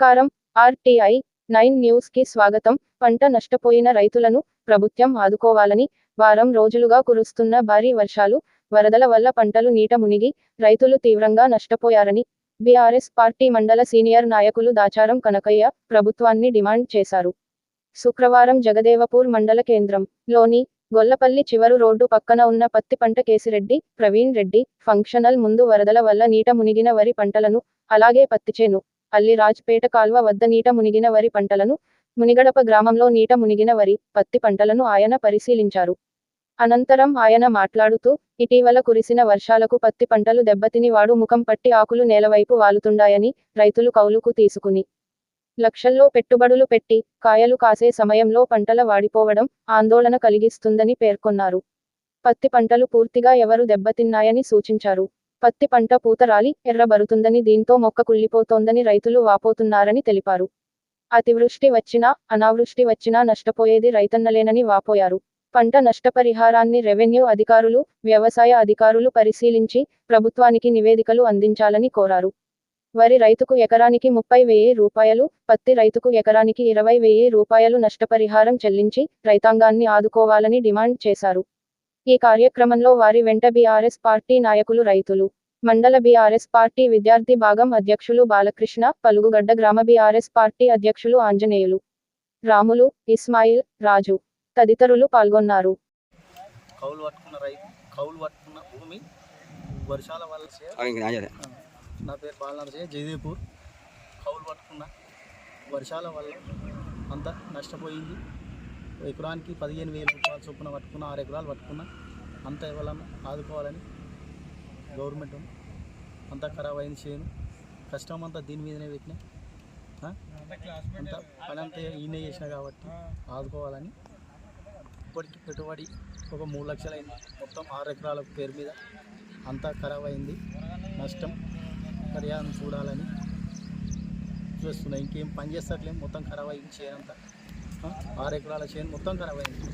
నమస్కారం. RTI nine న్యూస్కి స్వాగతం. పంట నష్టపోయిన రైతులను ప్రభుత్వం ఆదుకోవాలని వారం రోజులుగా కురుస్తున్న భారీ వర్షాలు వరదల వల్ల పంటలు నీట మునిగి రైతులు తీవ్రంగా నష్టపోయారని బీఆర్ఎస్ పార్టీ మండల సీనియర్ నాయకులు దాచారం కనకయ్య ప్రభుత్వాన్ని డిమాండ్ చేశారు. శుక్రవారం జగదేవపూర్ మండల కేంద్రం లోని గొల్లపల్లి చివరు రోడ్డు పక్కన ఉన్న పత్తి పంట కేసిరెడ్డి ప్రవీణ్ రెడ్డి ఫంక్షనల్ ముందు వరదల వల్ల నీట మునిగిన వరి పంటలను అలాగే పత్తిచేను అల్లిరాజ్పేట కాల్వ వద్ద నీట మునిగిన వరి పంటలను మునిగడప గ్రామంలో నీట మునిగిన వరి పత్తి పంటలను ఆయన పరిశీలించారు. అనంతరం ఆయన మాట్లాడుతూ ఇటీవల కురిసిన వర్షాలకు పత్తి పంటలు దెబ్బతిని వాడు ముఖం పట్టి ఆకులు నేలవైపు వాలుతుండాయని రైతులు కౌలుకు తీసుకుని లక్షల్లో పెట్టుబడులు పెట్టి కాయలు కాసే సమయంలో పంటల వాడిపోవడం ఆందోళన కలిగిస్తుందని పేర్కొన్నారు. పత్తి పంటలు పూర్తిగా ఎవరు దెబ్బతిన్నాయని సూచించారు. పత్తి పంట పూతరాలి ఎర్రబరుతుందని దీంతో మొక్క కుళ్ళిపోతోందని రైతులు వాపోతున్నారని తెలిపారు. అతివృష్టి వచ్చినా అనావృష్టి వచ్చినా నష్టపోయేది రైతన్నలేనని వాపోయారు. పంట నష్టపరిహారాన్ని రెవెన్యూ అధికారులు వ్యవసాయ అధికారులు పరిశీలించి ప్రభుత్వానికి నివేదికలు అందించాలని కోరారు. వరి రైతుకు ఎకరానికి ముప్పై వెయ్యి రూపాయలు పత్తి రైతుకు ఎకరానికి ఇరవై వెయ్యి రూపాయలు నష్టపరిహారం చెల్లించి రైతాంగాన్ని ఆదుకోవాలని డిమాండ్ చేశారు. ఈ కార్యక్రమంలో వారి వెంట బీఆర్ఎస్ పార్టీ నాయకులు రైతులు మండల బీఆర్ఎస్ పార్టీ విద్యార్థి భాగం అధ్యక్షులు బాలకృష్ణ పలుగుగడ్డ గ్రామ బీఆర్ఎస్ పార్టీ అధ్యక్షులు ఆంజనేయులు రాములు ఇస్మాయిల్ రాజు తదితరులు పాల్గొన్నారు. కౌలు పట్టుకున్న రైతు కౌలు పట్టుకున్న భూమి వర్షాల వల్ల చే- ఆ, ఇంక నాదే. ఆ, నా పేరు బాలనరసయ్య జయదేపూర్ కౌలు పట్టుకున్న వర్షాల వల్ల అంత నష్టపోయింది. ఎకరానికి పదిహేను వేల రూపాయలు చొప్పున పట్టుకున్న ఆరు ఎకరాలు పట్టుకున్న అంత ఇవ్వాలని ఆదుకోవాలని గవర్నమెంట్ అంతా ఖరాబ్ అయింది చేయను. కష్టం అంతా దీని మీదనే పెట్టినా. అంతా పని అంతా ఈయన చేసిన కాబట్టి ఆదుకోవాలని ఇప్పటికి పెట్టుబడి ఒక మూడు లక్షలు అయింది మొత్తం ఆరు ఎకరాల పేరు మీద అంతా ఖరాబ్ అయింది. నష్టం పరిహారం చూడాలని చూస్తున్నాయి ఇంకేం పని చేస్తట్లేం మొత్తం ఖరాబ్ అయింది చేయనంతా. ఆరు ఎకరాల చేను మొత్తం ఖరాబ్ అయింది